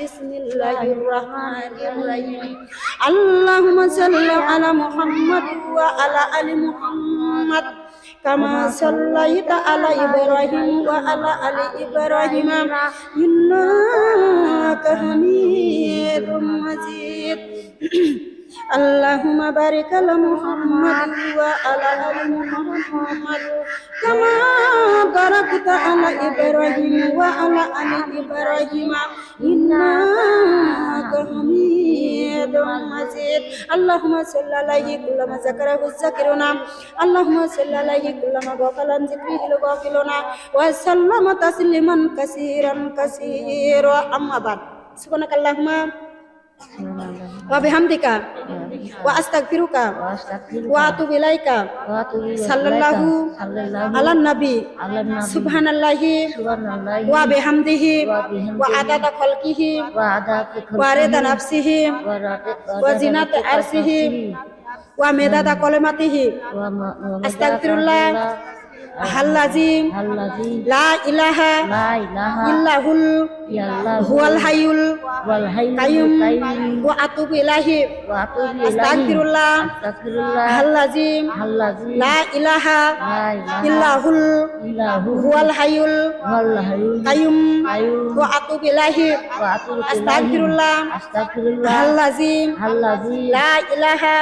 بسم الله الرحمن الرحيم اللهم صل على محمد وعلى آل محمد كما صليت على إبراهيم وعلى آل إبراهيم إنك حميد مجيد اللهم بارك على محمد وعلى آل محمد كما باركت على إبراهيم وعلى آل إبراهيم إنك حميد مجيد اللهم صل عليه كلما ذكره الذاكرون اللهم صل عليه كلما غفل عن ذكره الغافلون وسلم تسليما كثيرا كثيرا أما بعد سبحانك اللهم وبحمدك ওয়াস্তাগফিরুকা ওয়া আতুবু ইলাইকা সাল্লাল্লাহু আলান নবী সুবহানাল্লাহি ওয়া বিহামদিহি ওয়া আদাদা খালকিহি ওয়া রিদা নাফসিহি ওয়া জিনাত আরশিহি ওয়া মিদাদা কালিমাতিহি আস্তাগফিরুল্লাহ আল্লাযী লা ইলাহা ইল্লাহুল Huwal hayyul qayyum wa atubu ilahi astaghfirullah al-azim la ilaha illahul huwal hayyul qayyum wa atubu ilahi astaghfirullah al-azim la ilaha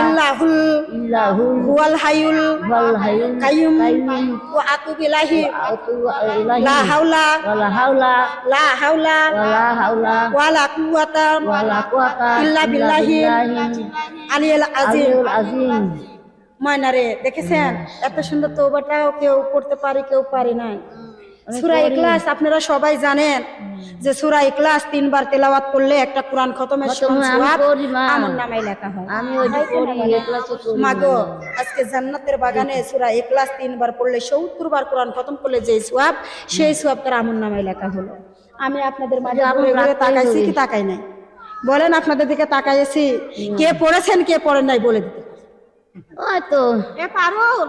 illahul huwal hayyul qayyum wa atubu ilahi la haula লা হাওলা ওয়ালা হাওলা ওয়ালা কুওয়াতা ওয়ালা কুওয়াতা ইল্লা বিল্লাহি আলিয়াল আজিম। azim ময়নারে দেখেছেন? এত সুন্দর তোবাটাও কেউ করতে পারে কেউ পারে নাই। সুরা ইখলাস আপনারা সবাই জানেন যে সুরা ইখলাস তিনবার তেলাওয়াত করলে একটা কোরআন খতমের আমল নামায় লেখা হয়। আমি মাগো আজকে জান্নাতের বাগানে সুরা ইখলাস তিনবার পড়লে সত্তর বার কোরআন খতম করলে যে সোয়াব সেই সোয়াব তার আমল নামায় লেখা হলো। আমি আপনাদের মাঝে তাকাইছি কি তাকাই নাই? বলেন আপনাদের দিকে তাকাইছি। কে পড়েছেন কে পড়েন নাই বলে দিতে। তো। এ পারুল!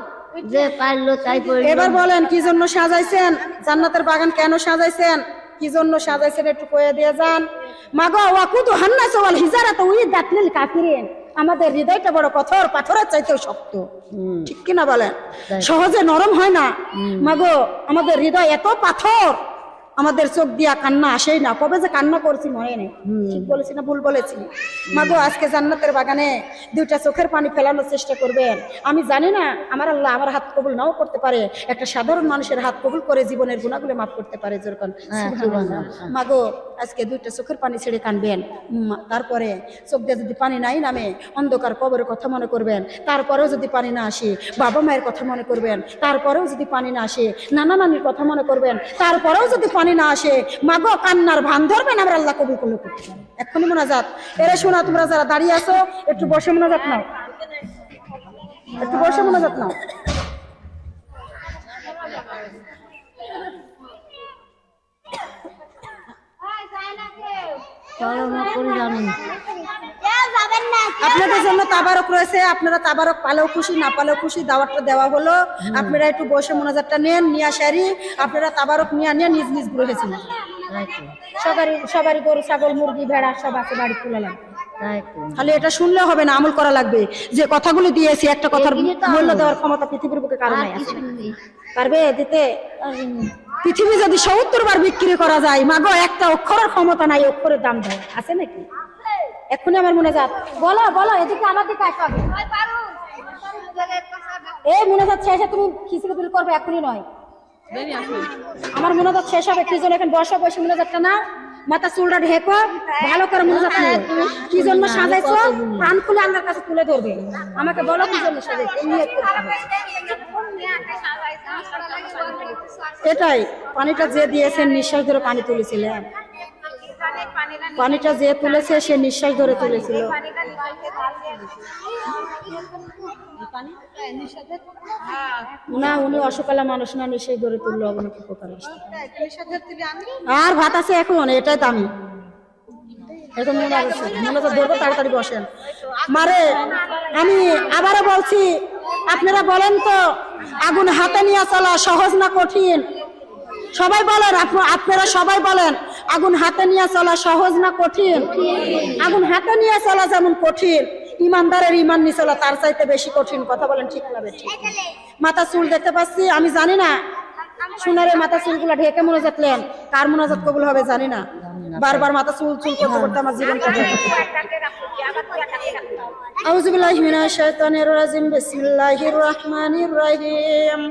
যে পারল তাই এবার বলেন কি জন্য সাজাইছেন? জান্নাতের বাগান কেন সাজাইছেন? কি জন্য সাজাইছেন একটু কয়ে দিয়ে যান। মাগো ওয়াকুতু হান্নাস ওয়াল হিজারাত উই দাতলিল কাফিরিন। আমাদের হৃদয়টা বড় কঠোর পাথরের চাইতেও শক্ত। ঠিক কিনা বলেন? সহজে নরম হয় না। মাগো আমাদের হৃদয় এত পাথর আমাদের চোখ দিয়া কান্না আসেই না। কবে যে কান্না করছি মনে নেই। ঠিক বলেছি না ভুল বলেছি? মাগো আজকে জান্নাতের বাগানে দুইটা চোখের পানি ফেলানোর চেষ্টা করবেন। আমি জানি না আমার আল্লাহ আমার হাত কবুল নাও করতে পারে। একটা সাধারণ মানুষের হাত কবুল করে জীবনের গুণাগুলো মাফ করতে পারে যেরকম মাগো আজকে দুইটা চোখের পানি ছেড়ে কানবেন। তারপরে চোখ দিয়ে যদি পানি নাই নামে অন্ধকার কবরের কথা মনে করবেন। তারপরেও যদি পানি না আসে বাবা মায়ের কথা মনে করবেন। তারপরেও যদি পানি না আসে নানা নানির কথা মনে করবেন। তারপরেও যদি পানি না আসে। মাগো, কান্নার ভান ধরবেন, আমরা আল্লাহ কবুল করলে করতে পারেন এক্ষুনি মোনাজাত। এরা শোনা, তোমরা যারা দাঁড়িয়ে আছো, একটু বসে মোনাজাত নাও। একটু বসে মোনাজাত নাও। চলো না করি জানি আপনাদের জন্য তাবারক রয়েছে আপনারা তাবারক পালেও খুশি না পালেও খুশি দাওয়াতটা দেওয়া হলো। আপনারা একটু বসে মোনাজাতটা নেন নিয়ে সারি আপনারা তাবারক নিয়ে নিয়ে নিজ নিজ গ্রহে ছিলেন সবারই সবারই গরু ছাগল মুরগি ভেড়া সব আছে বাড়ি তুলে লাগবে তাই তো খালি এটা শুনলে হবে না আমল করা লাগবে। যে কথাগুলো দিয়েছি একটা কথার মূল্য দেওয়ার ক্ষমতা পৃথিবীর বুকে কারণ আছে। পারবে? দিতে? পৃথিবী যদি সত্তর বার বিক্রি করা যায় মাগো একটা অক্ষরের ক্ষমতা নাই অক্ষরের দাম দেয়। আছে নাকি? এক্ষুনি আমার মনে যাত বলো বলো এদিকে আমার দিকে আসো আগে। এই মনে যাচ্ছে এসে তুমি খিচুড়ি বিল করবে এখনই নয়। আমার মনে যাচ্ছে শেষ হবে কি জন্য এখন বসা বসে মনে যাচ্ছে না? মাথা চুলটা ঢেকো ভালো করে মনে যাচ্ছে কি জন্য সাজাইছো? প্রাণ খুলে আমার কাছে তুলে ধরবে। আমাকে বলো কি জন্য সাজাইছো। এটাই পানিটা যে দিয়েছেন নিঃশ্বাস ধরে পানি তুলেছিলেন। পানিটা যে তুলেছে, সে নিঃশ্বাস ধরে তুলেছিল। না, উনি অসকালা মানুষ না, নিঃশ্বাস ধরে তুললো আর ভাত আছে এখন, এটাই দামি এখন মনে মনে তো ধরবো, তাড়াতাড়ি বসেন। মারে, আমি আবারও বলছি, আপনারা বলেন তো, আগুন হাতে নিয়ে চলা সহজ না কঠিন? সবাই বলেন আপ- আপনারা সবাই বলেন আগুন হাতে নিয়ে চলা সহজ না কঠিন? আগুন হাতে নিয়ে চলা যেমন কঠিন, ইমানদারের ইমান নিয়ে চলা তার চাইতে বেশি কঠিন। কথা বলেন ঠিক না মাথা চুল দেখতে পাচ্ছি, আমি জানি না। সোনারে মাথা চুলগুলো ঢেকে মনে যাতলেন কার মোনাজাত কবুল হবে জানি না। বারবার মাথা চুল চুল করতে করতে আমার জীবন কাটে আউযু বিল্লাহি মিনাশ শাইতানির রাজিম, বিসমিল্লাহির রহমানির রহিম।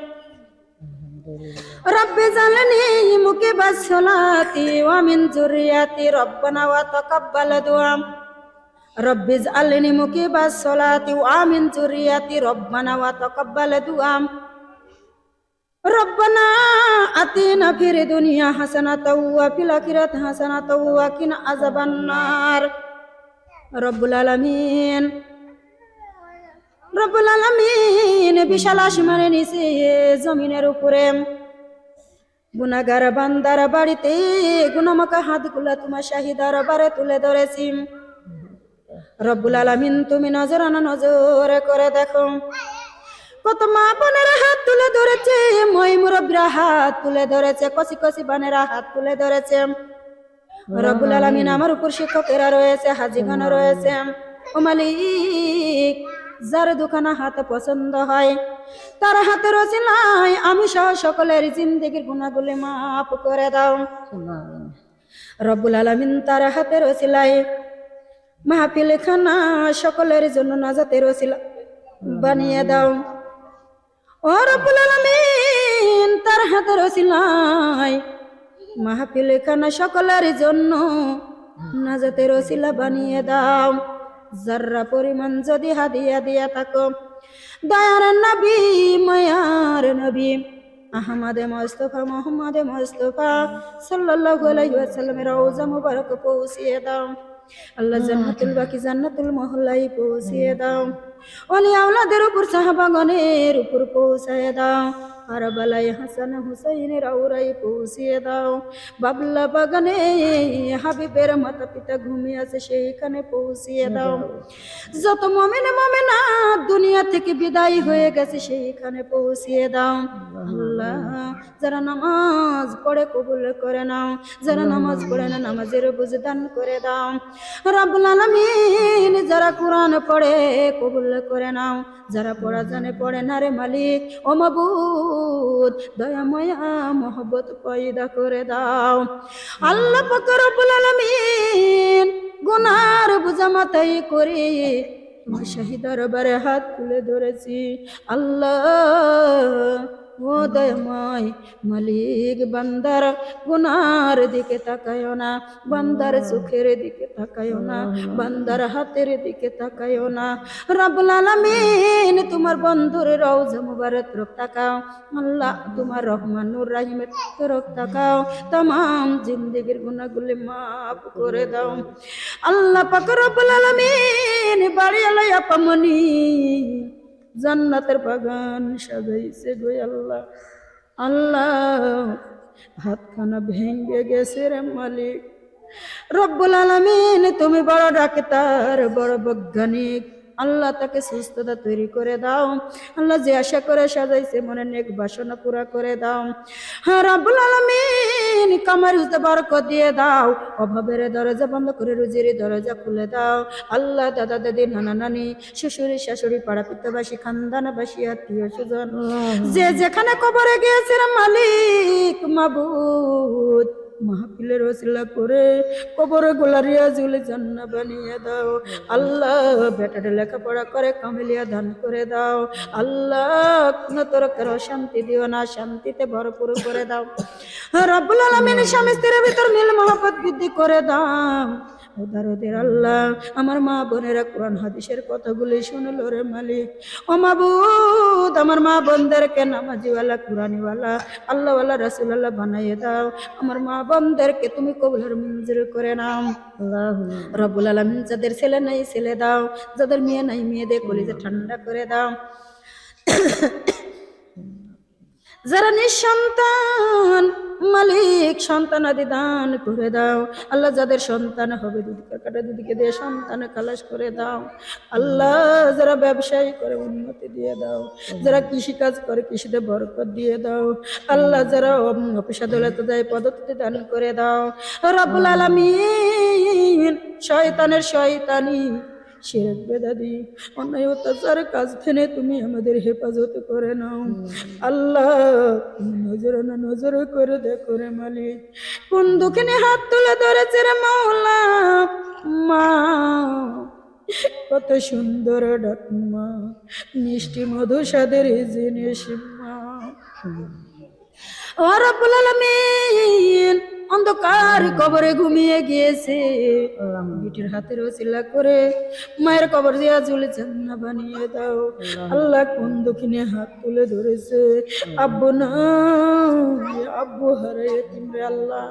رب اجعلني مقيم الصلاة ومن ذريتي ربنا وتقبل دعاء رب اجعلني مقيم الصلاة ومن ذريتي ربنا وتقبل دعاء ربنا آتنا في الدنيا حسنة وفي الآخرة حسنة وقنا عذاب النار رب العالمين রব্বুল আলামিন বিশাল আসমানের নিচে জমিনের উপরে। গুনাগার বান্দার বাড়িতে গুনামাকা হাতগুলা তোমার শাহিদার বারে তুলে ধরেছি। রব্বুল আলামিন তুমি নজর আনা নজর করে দেখো। কত মা বোনের হাত তুলে ধরেছে, মই মুরব্বীরা হাত তুলে ধরেছে কচি কচি বানেরা হাত তুলে ধরেছে। রব্বুল আলামিন আমার উপর শিক্ষকেরা রয়েছে হাজিখানা রয়েছে। ও মালিক যার দুখানা হাত পছন্দ হয়, তার হাতের রচিনায় আমি সহ সকলের জিন্দগির গুণাগুলি মাফ করে দাও। রব্বুল আলামিন তার হাতে রচিলায় মাহফিল খানা সকলের জন্য নাজাতের রচিলা বানিয়ে দাও। ও রব্বুল আলামিন তার হাতে রচিলায় মাহফিল খানা সকলের জন্য নাজাতের রসিলা বানিয়ে দাও। যার্রা পরিমাণ যদি হাদিয়া দিয়া থাকো। দয়ার নবী মায়ার নবী আহমদে মোস্তফা মোহাম্মদে মোস্তফা সাল্লাল্লাহু আলাইহি ওয়াসাল্লামের রওজা মুবারক পৌঁছিয়ে দাও। আল্লাহ জান্নাতুল বাকি জান্নাতুল মহল্লাই পৌঁছিয়ে দাও। অলি আওলাদের উপর সাহাবাগণের উপর পৌঁছায় দাও। আর বালাই হাসান হুসাইনের আউরাই পৌঁছিয়ে দাও। বাবলা বাগানে হাবিবের মাতা পিতা ঘুমিয়ে আছে সেইখানে পৌঁছিয়ে দাও। যত মমেন মমেনা দুনিয়া থেকে বিদায় হয়ে গেছে সেইখানে পৌঁছিয়ে দাও। আল্লাহ। যারা নামাজ পড়ে কবুল করে নাও যারা নামাজ পড়ে না নামাজের বুঝ দান করে দাও। রাব্বুল আলামিন যারা কোরআন পড়ে কবুল করে নাও যারা পড়া জানে পড়ে না রে মালিক ও মাবুদ দয়া মহব্বত পয়দা করে দাও। আল্লাহ পাক আলমিন গুনার বুঝামাতাই করে তোমার শাহী দরবারে হাত তুলে ধরেছি। আল্লাহ দয়াময় মালিক বান্দার গুনার দিকে তাকায় না, বান্দার সুখের দিকে তাকায় না, বান্দার হাতের দিকে তাকায় না। রবুল আলামিন, তোমার বন্ধুর রৌজ মুবারক তরফ তাকাও আল্লাহ তোমার রহমানুর রাহিমের তরফ তাকাও তাম জিন্দিগির গুনাগুলি মাফ করে দাও। আল্লাহ পাক রব্বুল আলামিন বাড়ি আলাই আপামনি জান্নাতের বাগান সাজাইছে গো আল্লাহ। আল্লাহ হাতখানা ভেঙ্গে গেছে রে মালিক। রব্বুল আলমিন, তুমি বড় ডাক্তার, বড় বৈজ্ঞানিক। আল্লাহ তাকে সুস্থতা তৈরি করে দাও। আল্লাহ যে আশা করে সাজাইছে মনে নেক বাসনা পুরা করে দাও। হ্যাঁ রাব্বুল আলামিন কামার উজতে বরকত দিয়ে দাও। অভাবের দরজা বন্ধ করে রুজির দরজা খুলে দাও। আল্লাহ দাদা দাদি নানা নানি শ্বশুরি শাশুড়ি পাড়া পিত্তবাসী খানদানবাসী আত্মীয় স্বজন যে যেখানে কবরে গিয়েছে রে মালিক মাবুদ। মাহফিলের ওসিলা করে কবরে গোলারিয়া জুলে জান্না বানিয়ে দাও। আল্লাহ বেটারে লেখাপড়া করে, কামেলিয়া দান করে দাও। আল্লাহ কোন তরকের অশান্তি দিও না, শান্তিতে ভরপুর করে দাও। রব্বুল আলমিন স্বামী স্ত্রীর ভিতর নীল মহাপত বৃদ্ধি করে দাও। উদারদের আল্লাহ। আমার মা বোনেরা কোরআন হাদিসের কথাগুলি শুনলো রে মালিক। ও মাবুদ আমার মা বোনদেরকে নামাজিওয়ালা কোরআনিওয়ালা আল্লাহওয়ালা রাসুলাল্লাহ বানাইয়ে দাও। আমার মা বোনদেরকে তুমি কবুলের মঞ্জুর করে নাও। আলমিন যাদের ছেলে নাই ছেলে দাও। যাদের মেয়ে নাই মেয়েদের কলিজে ঠান্ডা করে দাও। যারা নিঃসন্তান মালিক সন্তান আদি দান করে দাও। আল্লাহ যাদের সন্তান হবে দুদিকে কাটা দুদিকে দিয়ে সন্তান খালাস করে দাও। আল্লাহ যারা ব্যবসায়ী করে উন্নতি দিয়ে দাও। যারা কৃষি কাজ করে কৃষিতে বরকত দিয়ে দাও। আল্লাহ যারা উম, অফিস আদালতে যায় পদ্ধতি দান করে দাও। রব্বুল আলামিন শয়তানের শয়তানি শিরক বেদাদি অন্যায় অত্যাচার কাজ থেকে তুমি আমাদের হেফাজত করে নাও। আল্লাহ নজর না নজর করে দেখো রে মালিক। কোন দুঃখিনী হাত তুলে ধরেছে রে মাওলা। মা কত সুন্দর ডাকমা মিষ্টি মধু সাদের জিনিস মা। ও রব্বুল আলামিন অন্ধকার কবরে ঘুমিয়ে গিয়েছে। বিটির হাতের ওসিলা করে মায়ের কবর দিয়া ঝুলে জান্না বানিয়ে দাও। আল্লাহ। কোন দক্ষিণে হাত তুলে ধরেছে। আব্বু না আব্বু হারাই তুমি আল্লাহ।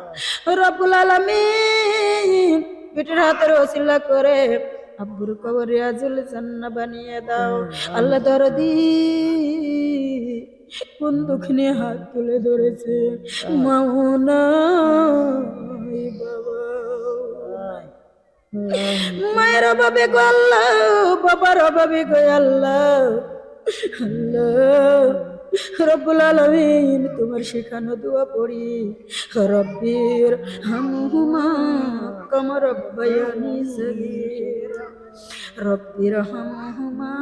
রব্বুল আলামিন বিটির হাতের ওসিলা করে আব্বুর কবরে আজুল জান্না বানিয়ে দাও। আল্লাহ দরদি কোন দুঃখিনে হাত তুলে ধরেছে। মাওনা বাবা। মায়ের অভাবে গো আল্লাহ, বাবার অভাবে গো আল্লাহ। আল্লাহ, রব্বুল আলামিন তোমার শেখানো দোয়া পড়ি। রব্বির হামহুমা কামা রব্বায়ানি সগীরা। রব্বির হামহুমা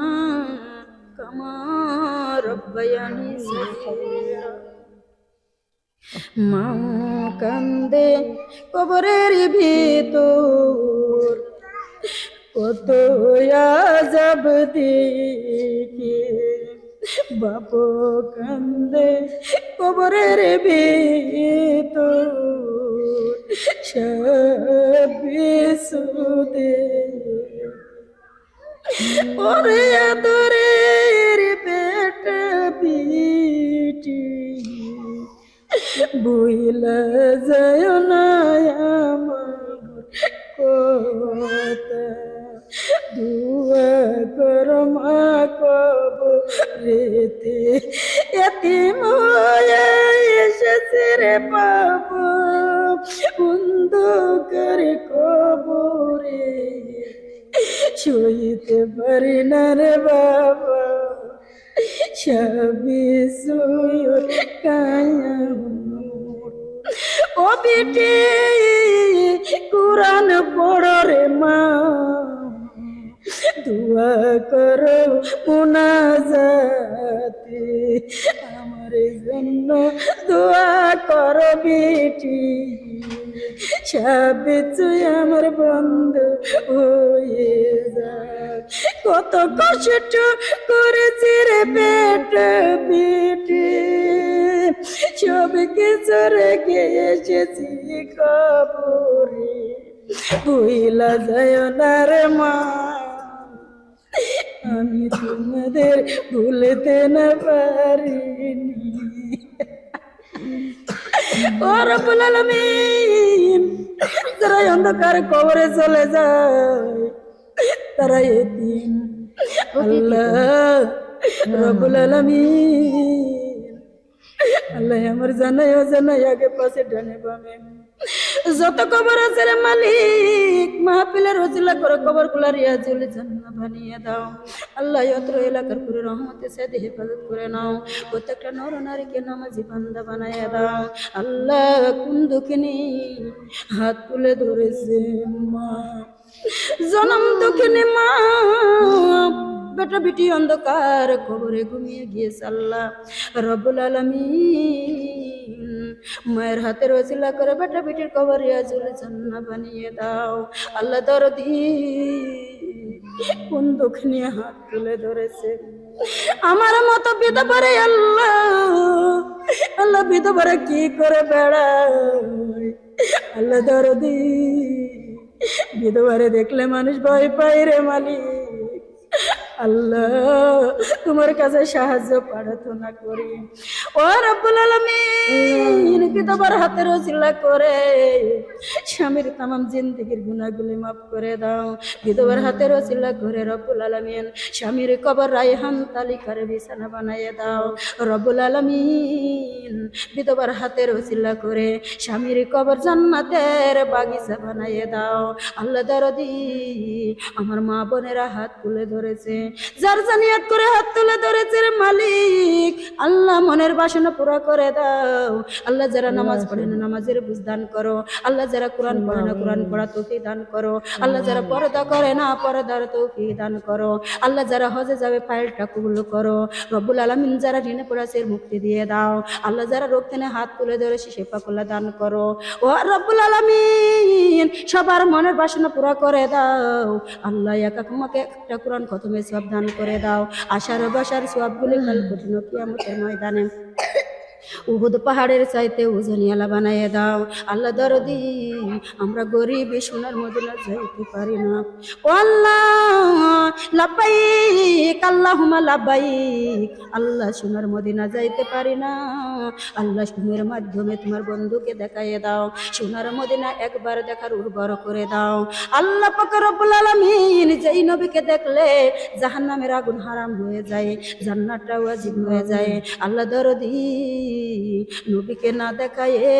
কান্দে কবরের ভিতর কত আজব দেখে। বাপ কান্দে কবরের ভিতর সবে সুদে ওরে আদরের পেট পিটি বইলা যায় না আমার কথা? দুয়া কর মা কব রেতে এতিম হয়ে এসেছে রে পাপ করো বেটি তুই আমার বন্ধু হয়ে কত কষ্ট করেছি রে পেট বেটি সব কিছু রেখে এসেছি খবরে ভুইলা যায় না রে মা, আমি তোমাদের ভুলতে না পারিনি। ও রব্বুল আলামিন যারা এই অন্ধকার কবরে চলে যায় তারা এতিম। আল্লাহ রব্বুল আলামিন আল্লাহ আমার জানাই জানাই আগে পাশে ডানে বামে যত কবর আছে রে মালিক, মাহফিলের ওসিলা করে কবরগুলা রিয়াজুল জান্নাত বানিয়ে দাও। আল্লাহ অত্র এলাকার পুরো রহমতে সাথে হেফাজত করে নাও। প্রত্যেকটা নর নারীকে নামাজি বান্দা বানাইয়া দাও। আল্লাহ কোন দুঃখিনী হাত তুলে ধরেছে মা। জনম দুঃখিনী মা। বেটা বিটি অন্ধকার কবরে ঘুমিয়ে গিয়েছে আল্লাহ। রব্বুল আলামিন মায়ের হাতে ওসিলা করে বেটা বেটির কবর রিয়াজুল জান্নাত বানিয়ে দাও। আল্লাহ দরদি, কোন দুঃখ নিয়ে হাত তুলে ধরেছে? আমার মতো বিধবারে আল্লাহ আল্লাহ বিধবারে কি করে বেড়ায়? আল্লাহ দরদি বিধবারে দেখলে মানুষ ভয় পায় রে মালিক। আল্লাহ, তোমার কাছে সাহায্য প্রার্থনা করি। ও রব্বুল আলামিন কি তোমার হাতের ওসিলা করে স্বামীর তামাম জিন্দেগির গুনাহগুলি মাফ করে দাও। বিধবার হাতের ওসিলা করে রব্বুল আলামিন, স্বামীর কবর রায়হান তালিকার বিছানা বানাইয়ে দাও। রব্বুল আলমিন বিধবার হাতের ওসিলা করে স্বামীর কবর জান্নাতের বাগিচা বানাইয়ে দাও। আল্লাহ দরদি, আমার মা বোনেরা হাত তুলে ধরেছে। যার জানিয়াত করে হাত তুলে ধরেছে রে মালিক আল্লাহ মনের বাসনা পুরো করে দাও। আল্লাহ যারা নামাজ পড়ে না নামাজের বুঝ দান করো। আল্লাহ যারা কোরআন পড়ে না কোরআন পড়া তৌফিক দান করো। আল্লাহ যারা পর্দা করে না পর্দার তৌফিক দান করো। আল্লাহ যারা হজে যাবে ফাইলটা কবুল করো। রব্বুল আলামিন যারা ঋণে পড়েছে মুক্তি দিয়ে দাও। আল্লাহ যারা রোগ থেকে হাত তুলে ধরে সে পাকুল্লা দান করো। ও রব্বুল আলামিন সবার মনের বাসনা পুরা করে দাও। আল্লাহ একা তোমাকে একটা কোরআন খতমে সব দান করে দাও। আশার বাসার সবগুলি কাল কঠিন কিয়ামতের ময়দানে। উহুদ পাহাড়ের চাইতে ওজনিয়ালা বানাইয়ে দাও। আল্লাহ দরদি, আমরা গরিব, সোনার মদিনা যাইতে পারি না। লাব্বাইক আল্লাহুমা লাব্বাইক। আল্লাহ সোনার মদিনা যাইতে পারি না। আল্লাহ সুমের মাধ্যমে তোমার বন্ধুকে দেখাইয়ে দাও। সোনার মদিনা একবার দেখার উর্বর করে দাও। আল্লাহ পাক রব্বুল আলামিন যেই নবীকে দেখলে জাহান্নামের আগুন হারাম হয়ে যায় জান্নাতটা ওয়াজিব হয়ে যায়। আল্লাহ দরদি নবীকে না দেখায়ে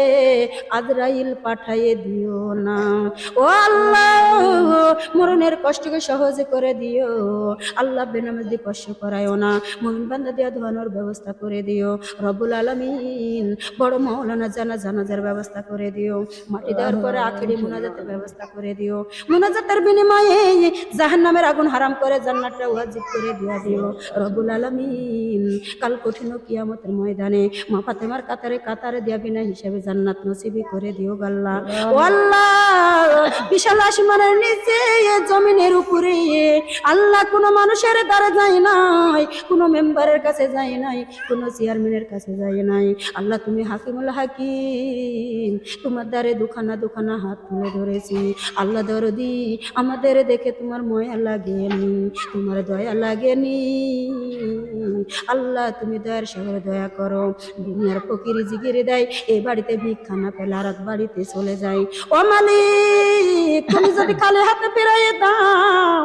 আজরাইল পাঠাইয়ে দিও না। ও আল্লাহ, মরণের কষ্টকে সহজে করে দিও। আল্লাহ বেনামাজি কষ্ট করায়ও না। মমিন বান্দা দিয়া ধোয়ানোর ব্যবস্থা করে দিও। রবুল আলামিন বড় মৌলানা জানা জানাজার ব্যবস্থা করে দিও। মাটি দেওয়ার পরে আখেরি মোনাজাতের ব্যবস্থা করে দিও। মোনাজাতের বিনিময়ে জাহান্নামের আগুন হারাম করে জান্নাতটা ওয়াজিব করে দিয়া দিও। রবুল আলামিন, কাল কঠিন কিয়ামতের ময়দানে মা ফাতেমার কাতারে কাতারে দিয়া বিনা হিসাবে জান্নাত নসিবি করে দিও গাল্লা। আল্লাহ বিশাল আসমানের নিচে এ জমিনের উপরে আল্লাহ কোন মানুষের দ্বারা যায় নাই কোন মেম্বারের কাছে যায় নাই কোন চেয়ারম্যানের কাছে যায় নাই। আল্লাহ তুমি হাকিমুল হাকিম তোমার দ্বারে দুখানা দুখানা হাত তুলে ধরেছি। আল্লাহ দরদি আমাদের দেখে তোমার ময়া লাগেনি তোমার দয়া লাগেনি। আল্লাহ তুমি দয়ার সাগরে দয়া করো। দুনিয়ার ফকিরি জিগিরে দেয়। এ বাড়িতে ভিক্ষা না পেলে আর বাড়িতে চলে যায়। ও মালিক! তুমি যদি খালি হাতে ফেরাইয়ে দাও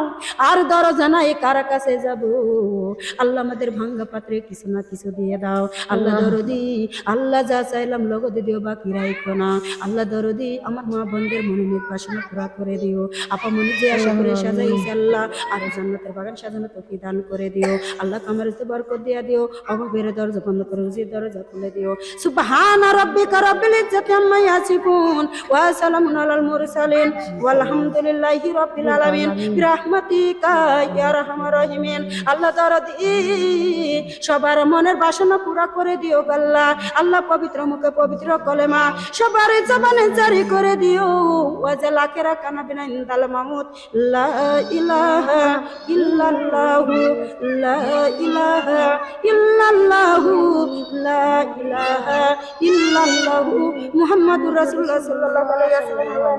আর দরজা নাই কার কাছে যাব? আল্লাহ আমাদের ভাঙ্গা পাত্রে কিছু না কিছু দিয়ে দাও। আল্লাহ দরদি আল্লাহ যা চাইলাম লগতে দিও বাকি রাইখো না। আল্লাহ দরদি আমার মা বোনদের মনে নির্বাসন পুরা করে দিও। আপা মনে যে আশা করে সাজাইছে আল্লাহ আর জান্নাতের বাগান সাজানো তোকে দান করে দিও। আল্লাহ কামার বরকত দিয়া দিও। অভাবের দরজা বন্ধ করে রুজির দরজা খুলে দিও। সুবহানা রাব্বিকা রাব্বিল ইজ্জাতি আম্মা ইয়াসিফুন ওয়া সালামুন আলাল মুরসালিন। ওয়ালহামদুলিল্লাহি রাব্বিল আলামিন। বিরহমাতিকা ইয়া আরহামার রাহিমিন। আল্লাহ দরদি সবার মনের বাসনা পুরা করে দিও আল্লাহ আল্লাহ পবিত্র মুখে পবিত্র কলেমা। সবার জবানে জারি করে দিও। ওয়াজা লাকেরা কানা বিনা ইনদাল মামুদ লা ইলাহা ইল্লাল্লাহু, লা ইলাহা ইল্লাল্লাহু, লা ইলাহা ইল্লাল্লাহু মুহাম্মাদুর রাসূলুল্লাহ সাল্লাল্লাহু আলাইহি ওয়াসাল্লাম।